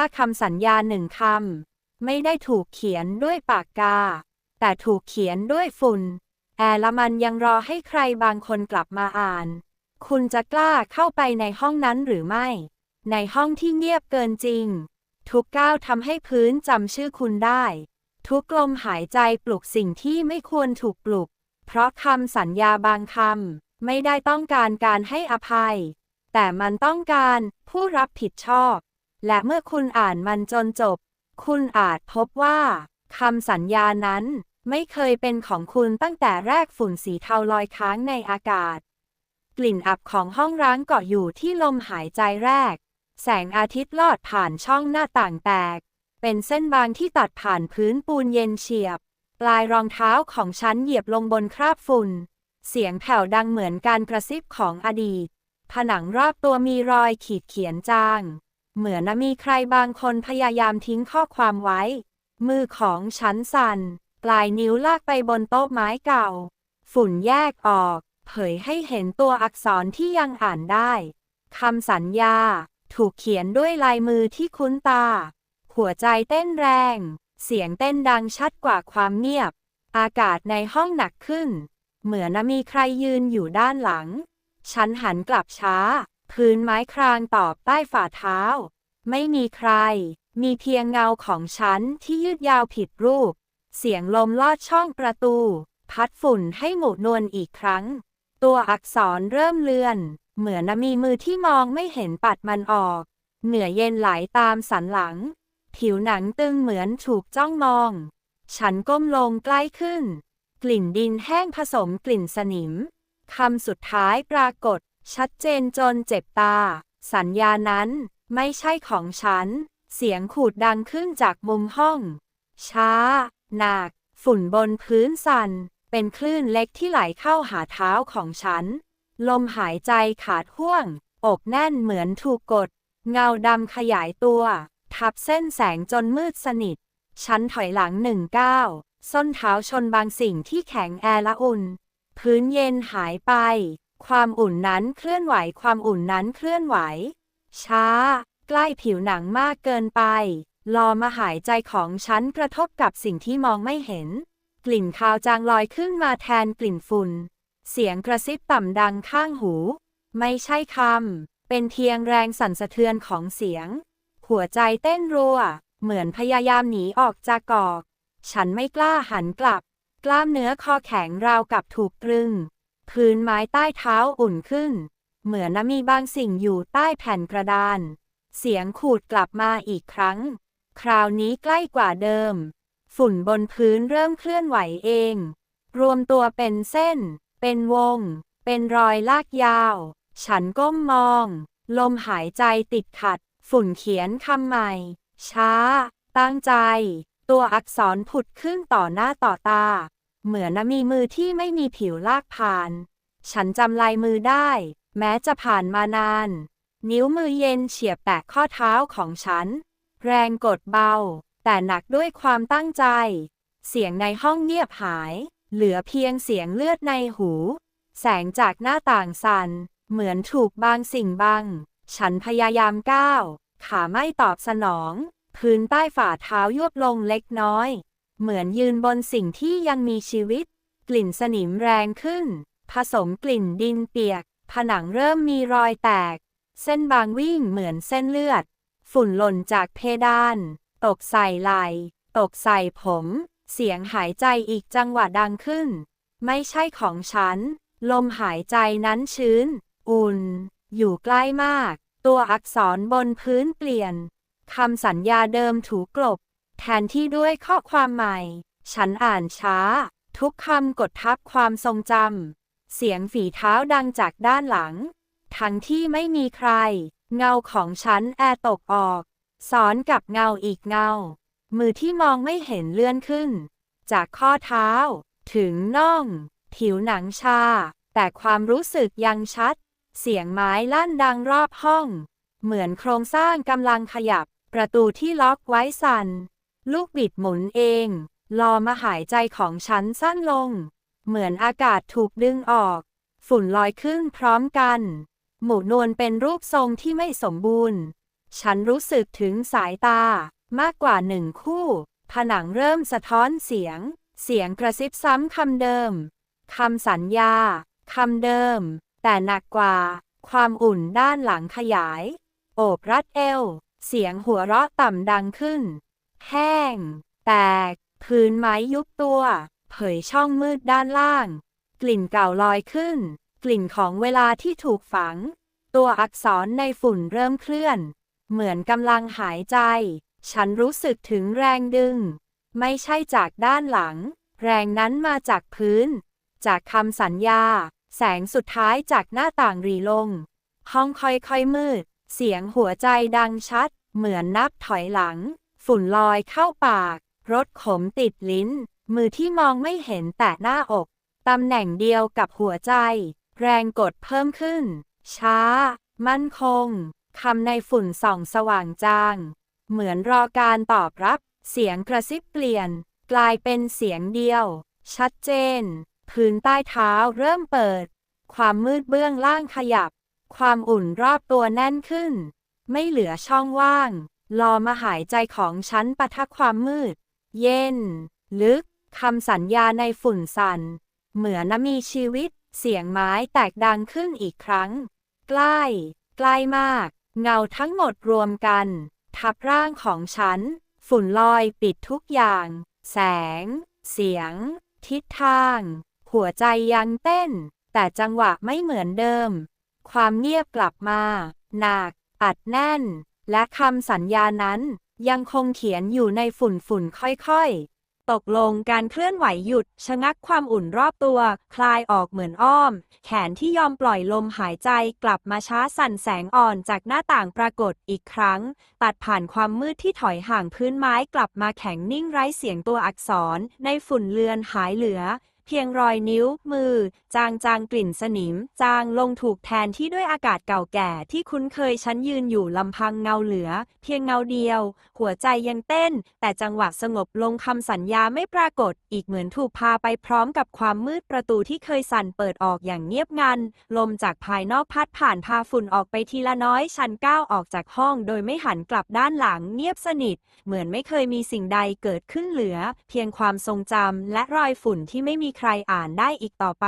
ถ้าคำสัญญาหนึ่งคำไม่ได้ถูกเขียนด้วยปากกา แต่ถูกเขียนด้วยฝุ่น แอลมันยังรอให้ใครบางคนกลับมาอ่าน คุณจะกล้าเข้าไปในห้องนั้นหรือไม่ ในห้องที่เงียบเกินจริง ทุกก้าวทำให้พื้นจำชื่อคุณได้ ทุกลมหายใจปลุกสิ่งที่ไม่ควรถูกปลุก เพราะคำสัญญาบางคำไม่ได้ต้องการการให้อภัย แต่มันต้องการผู้รับผิดชอบ และเมื่อคุณอ่านมันจนจบ คุณอาจพบว่าคำสัญญานั้นไม่เคยเป็นของคุณตั้งแต่แรกฝุ่นสีเทาลอยค้างในอากาศ กลิ่นอับของห้องร้างเกาะอยู่ที่ลมหายใจแรก แสงอาทิตย์ลอดผ่านช่องหน้าต่างแตก เป็นเส้นบางที่ตัดผ่านพื้นปูนเย็นเฉียบ ปลายรองเท้าของฉันเหยียบลงบนคราบฝุ่น เสียงแผ่วดังเหมือนการกระซิบของอดีต ผนังรอบตัวมีรอยขีดเขียนจาง เหมือนมีใครบางคนพยายามทิ้งข้อความไว้ มือของฉันสั่น ปลายนิ้วลากไปบนโต๊ะไม้เก่า ฝุ่นแยกออก เผยให้เห็นตัวอักษรที่ยังอ่านได้คำสัญญา ถูกเขียนด้วยลายมือที่คุ้นตา หัวใจเต้นแรง เสียงเต้นดังชัดกว่าความเงียบ อากาศในห้องหนักขึ้น เหมือนมีใครยืนอยู่ด้านหลัง ฉันหันกลับช้า พื้นไม้ครางตอบใต้ฝ่าเท้า ไม่มีใคร มีเพียงเงาของฉันที่ยืดยาวผิดรูป เสียงลมลอดช่องประตู พัดฝุ่นให้หมุนวนอีกครั้ง ตัวอักษรเริ่มเลือน เหมือนมีมือที่มองไม่เห็นปัดมันออก เหนือเย็นไหลตามสันหลัง ผิวหนังตึงเหมือนถูกจ้องมอง ฉันก้มลงใกล้ขึ้น กลิ่นดินแห้งผสมกลิ่นสนิมคำสุดท้ายปรากฏ ชัดเจนจนเจ็บตา สัญญานั้นไม่ใช่ของฉัน เสียงขูดดังขึ้นจากมุมห้อง ช้า หนัก ฝุ่นบนพื้นสัน่น เป็นคลื่นเล็กที่ไหลเข้าหาเท้าของฉัน ลมหายใจขาดห่วง อกแน่นเหมือนถูกกด เงาดำขยายตัว ทับเส้นแสงจนมืดสนิท ฉันถอยหลังหนึ่งก้าว ส้นเท้าชนบางสิ่งที่แข็งแอละอุ่น พื้นเย็นหายไป ความอุ่นนั้นเคลื่อนไหว ความอุ่นนั้นเคลื่อนไหว ช้า ใกล้ผิวหนังมากเกินไป ลอมาหายใจของฉันกระทบกับสิ่งที่มองไม่เห็น กลิ่นคาวจางลอยขึ้นมาแทนกลิ่นฝุ่น เสียงกระซิบต่ำดังข้างหู ไม่ใช่คำ เป็นเพียงแรงสั่นสะเทือนของเสียง หัวใจเต้นรัว เหมือนพยายามหนีออกจากกอก ฉันไม่กล้าหันกลับ กล้ามเนื้อคอแข็งราวกับถูกตรึง พื้นไม้ใต้เท้าอุ่นขึ้น เหมือนมีบางสิ่งอยู่ใต้แผ่นกระดาน เสียงขูดกลับมาอีกครั้ง คราวนี้ใกล้กว่าเดิม ฝุ่นบนพื้นเริ่มเคลื่อนไหวเอง รวมตัวเป็นเส้น เป็นวง เป็นรอยลากยาว ฉันก้มมอง ลมหายใจติดขัด ฝุ่นเขียนคำใหม่ ช้า ตั้งใจ ตัวอักษรผุดขึ้นต่อหน้าต่อตา เหมือนมีมือที่ไม่มีผิวลากผ่าน ฉันจำลายมือได้ แม้จะผ่านมานาน นิ้วมือเย็นเฉียบแตะข้อเท้าของฉัน แรงกดเบา แต่หนักด้วยความตั้งใจ เสียงในห้องเงียบหาย เหลือเพียงเสียงเลือดในหู แสงจากหน้าต่างสัน่น เหมือนถูกบางสิ่งบัง ฉันพยายามก้าว ขาไม่ตอบสนอง พื้นใต้ฝ่าเท้ายวบลงเล็กน้อย เหมือนยืนบนสิ่งที่ยังมีชีวิต กลิ่นสนิมแรงขึ้น ผสมกลิ่นดินเปียก ผนังเริ่มมีรอยแตก เส้นบางวิ่งเหมือนเส้นเลือด ฝุ่นหล่นจากเพดาน ตกใส่ไหลตกใส่ผม เสียงหายใจอีกจังหวะดังขึ้น ไม่ใช่ของฉัน ลมหายใจนั้นชื้น อุ่น อยู่ใกล้มาก ตัวอักษรบนพื้นเปลี่ยนคำสัญญาเดิมถูกกลบ แทนที่ด้วยข้อความใหม่ ฉันอ่านช้า ทุกคำกดทับความทรงจำ เสียงฝีเท้าดังจากด้านหลัง ทั้งที่ไม่มีใคร เงาของฉันแอตกออกซ้อนกับเงาอีกเงา มือที่มองไม่เห็นเลื่อนขึ้น จากข้อเท้า ถึงน่อง ผิวหนังชา แต่ความรู้สึกยังชัด เสียงไม้ลั่นดังรอบห้อง เหมือนโครงสร้างกำลังขยับ ประตูที่ล็อกไว้สัน่น ลูกบิดหมุนเองรอมาหายใจของฉันสั้นลง เหมือนอากาศถูกดึงออก ฝุ่นลอยขึ้นพร้อมกัน หมู่นวลเป็นรูปทรงที่ไม่สมบูรณ์ ฉันรู้สึกถึงสายตามากกว่าหนึ่งคู่ ผนังเริ่มสะท้อนเสียง เสียงกระซิบซ้ำคำเดิมคำสัญญาคำเดิม แต่หนักกว่า ความอุ่นด้านหลังขยาย โอบรัดเอว เสียงหัวเราะต่ำดังขึ้น แห้ง แตก พื้นไม้ยุบตัว เผยช่องมืดด้านล่าง กลิ่นเก่าลอยขึ้น กลิ่นของเวลาที่ถูกฝัง ตัวอักษรในฝุ่นเริ่มเคลื่อน เหมือนกำลังหายใจ ฉันรู้สึกถึงแรงดึง ไม่ใช่จากด้านหลัง แรงนั้นมาจากพื้น จากคำสัญญา แสงสุดท้ายจากหน้าต่างรีลง ห้องค่อยๆมืด เสียงหัวใจดังชัด เหมือนนับถอยหลัง ฝุ่นลอยเข้าปาก รสขมติดลิ้น มือที่มองไม่เห็นแต่หน้าอก ตำแหน่งเดียวกับหัวใจ แรงกดเพิ่มขึ้น ช้า มั่นคง คำในฝุ่นส่องสว่างจาง เหมือนรอการตอบรับ เสียงกระซิบเปลี่ยน กลายเป็นเสียงเดียว ชัดเจน พื้นใต้เท้าเริ่มเปิด ความมืดเบื้องล่างขยับ ความอุ่นรอบตัวแน่นขึ้น ไม่เหลือช่องว่าง รอมาหายใจของฉันปะทะความมืด เย็น ลึกคำสัญญาในฝุ่นสัน เหมือนนมีชีวิต เสียงไม้แตกดังขึ้นอีกครั้ง ใกล้ ใกล้มาก เงาทั้งหมดรวมกัน ทับร่างของฉัน ฝุ่นลอยปิดทุกอย่าง แสง เสียง ทิศทาง หัวใจยังเต้น แต่จังหวะไม่เหมือนเดิม ความเงียบกลับมา หนัก อัดแน่น และคำสัญญานั้นยังคงเขียนอยู่ในฝุ่นฝุ่นค่อยๆ ตกลงการเคลื่อนไหวหยุด ชะงักความอุ่นรอบตัว คลายออกเหมือนอ้อม แขนที่ยอมปล่อยลมหายใจกลับมาช้าสั่นแสงอ่อนจากหน้าต่างปรากฏอีกครั้ง ตัดผ่านความมืดที่ถอยห่างพื้นไม้กลับมาแข็งนิ่งไร้เสียงตัวอักษร ในฝุ่นเลือนหายเหลือ เพียงรอยนิ้ว มือ จางจางกลิ่นสนิม จางลงถูกแทนที่ด้วยอากาศเก่าแก่ที่คุ้นเคยฉันยืนอยู่ลำพังเงาเหลือ เพียงเงาเดียว หัวใจยังเต้น แต่จังหวะสงบลงคำสัญญาไม่ปรากฏ อีกเหมือนถูกพาไปพร้อมกับความมืดประตูที่เคยสั่นเปิดออกอย่างเงียบงัน ลมจากภายนอกพัดผ่านพาฝุ่นออกไปทีละน้อย ฉันก้าวออกจากห้อง โดยไม่หันกลับด้านหลังเงียบสนิท เหมือนไม่เคยมีสิ่งใดเกิดขึ้นเหลือ เพียงความทรงจำและรอยฝุ่นที่ไม่มีใครอ่านได้อีกต่อไป